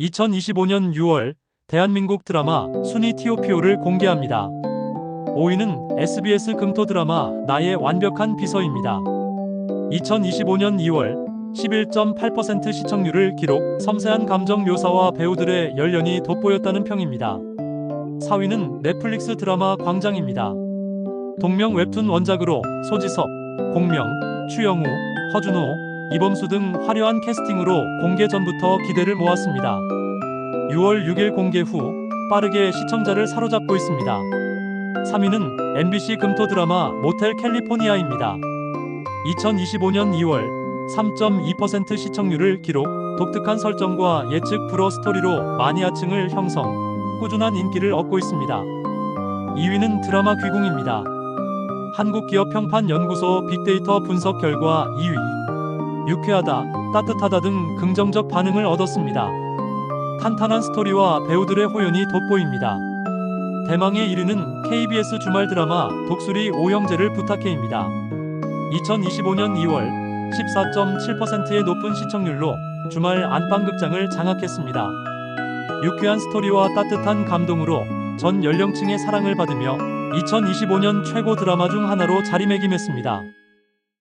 2025년 6월 대한민국 드라마 순위 티오피오를 공개합니다. 5위는 SBS 금토 드라마 나의 완벽한 비서입니다. 2025년 2월 11.8% 시청률을 기록 섬세한 감정 묘사와 배우들의 열연이 돋보였다는 평입니다. 4위는 넷플릭스 드라마 광장입니다. 동명 웹툰 원작으로 소지섭, 공명, 추영우, 허준호, 이범수 등 화려한 캐스팅으로 공개 전부터 기대를 모았습니다. 6월 6일 공개 후 빠르게 시청자를 사로잡고 있습니다. 3위는 MBC 금토 드라마 모텔 캘리포니아입니다. 2025년 2월 3.2% 시청률을 기록, 독특한 설정과 예측 불허 스토리로 마니아층을 형성, 꾸준한 인기를 얻고 있습니다. 2위는 드라마 귀궁입니다. 한국기업평판연구소 빅데이터 분석 결과 2위. 유쾌하다, 따뜻하다 등 긍정적 반응을 얻었습니다. 탄탄한 스토리와 배우들의 호연이 돋보입니다. 대망의 1위는 KBS 주말 드라마 독수리 오형제를 부탁해입니다. 2025년 2월 14.7%의 높은 시청률로 주말 안방극장을 장악했습니다. 유쾌한 스토리와 따뜻한 감동으로 전 연령층의 사랑을 받으며 2025년 최고 드라마 중 하나로 자리매김했습니다.